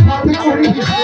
সাথে করে দিচ্ছে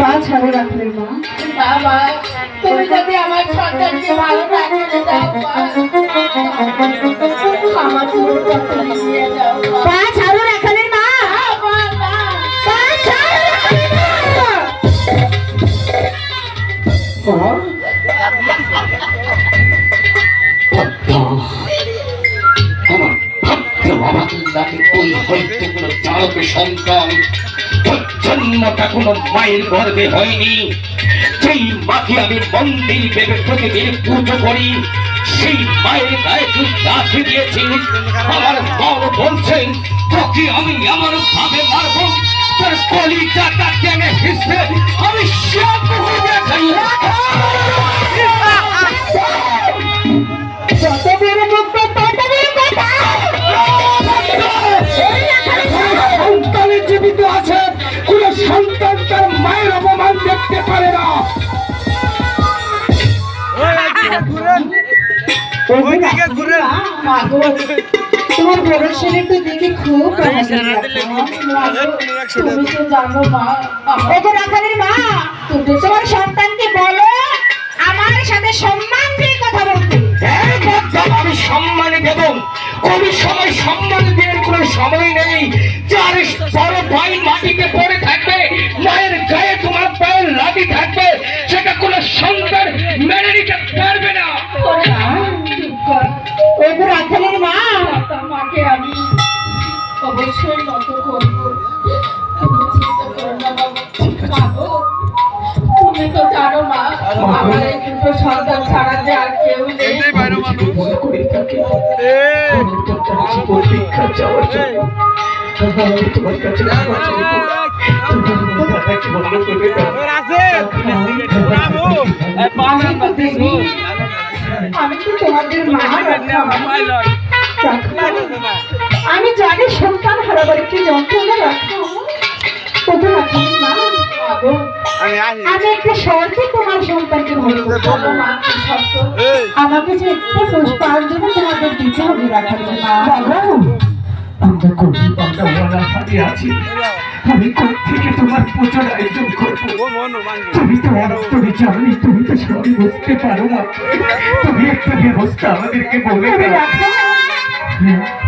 পা ছাড়ো রাখালের মা। বাবা তুমি যদি আমার সন্তানকে ভালো না দাও মা আমার জীবনটা তুমি নিয়ে যাও মা হয়তো কোনো চালকের সন্তান জন্মটা কোনো মায়ের গর্ভে হয়নি। যেই মাকে আমি মন্দির ভেবে প্রতিদিন পুজো করি সেই মায়ের গায়ে তুই দিয়েছি। আমার বড় বলছেন তোকে আমি এমন ভাবে মারবো তোর কলিজাটা টেনে হিসে আমি সব দেখাই তোমার বড় ছেলে তো দেখে খুব তুমি তো জানো মা। আমার ওগো তোমার সন্তানকে বলো আমার সাথে সম্মান দিয়ে কথা বলতে। আমি সম্মান দেব। কোন সময় সম্মান দেওয়ার কোনো সময় নেই। যার বড় ভাই মাটিতে পড়ে থাকবে মায়ের গায়ে তোমার পায়ের লাঠি থাকবে সেটা কোনো সন্তান মেনে নিতে পারবে না। অবশ্যই নত করব তুমি চিন্তা করো না বাবা তুমি তো জানো মা আমার এই দুটো সন্তান ছাড়া যে আর কেউ নেই মনে পরীক্ষা যাওয়ার জন্য তোমার কাছে আমি তো তোমাদের মা আমি সন্তান কি যন্ত্রণা রাখা মা আমি একটা শর্তে তোমার সন্তানকে ভালো আমাকে যে একটা পুষ্পাঞ্জলি তোমাদের দিতে হবে রাখালের আমরা কবি আমরা ওয়ালা হারি আছি। আমি থেকে তোমার পুজোর আয়োজন করব? তুমি তো অন্তরে জানি তুমি তো সবই বুঝতে পারো না। তুমি একটা ব্যবস্থা আমাদেরকে বলে দাও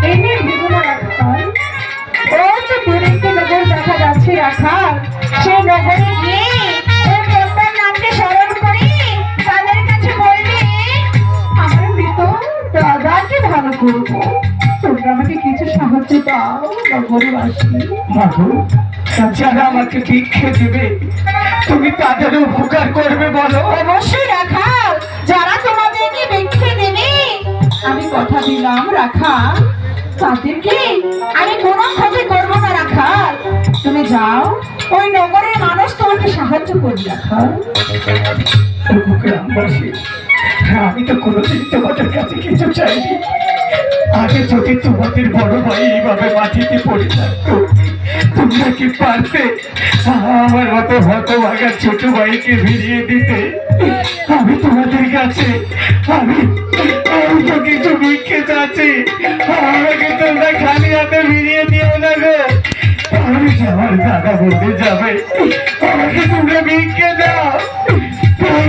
এই নিয়ে ভেবো না দূরে একটি নগর দেখা যাচ্ছে রাখাল। সেই নগরে গিয়ে ওই দেবতার নামকে স্মরণ করে তাদের কাছে বলবে আমার মৃত দাদাকে ভালো করব। তোমরা আমাকে কিছু সাহায্য দাও নগরবাসী। মাধু যারা আমাকে ভিক্ষে দেবে তুমি তাদের উপকার করবে বলো। অবশ্যই রাখাল যারা তোমাদেরকে ভিক্ষে দেবে আমি কথা দিলাম রাখা তাদেরকে আমি কোনো ক্ষতি যাও, ওই নগরের মানুষ তোমাকে সাহায্য করবে গ্রামবাসী আমি তো কোনোদিন তোমাদের কাছে কিছু চাইনি। আগে যদি তোমাদের বড় ভাই এইভাবে মাটিতে পড়ে থাকতো, তোমরা কি পারতে? আমার মতো হতভাগা ছোট ভাইকে ফিরিয়ে দিতে। আমি তোমাদের কাছে আমি আমি তো কিছু ভিক্ষে চাচ্ছি। আমাকে তোমরা খালি হাতে আমার দাদা বলতে যাবে। আমাকে তোমরা ভিক্ষে দাও। দাও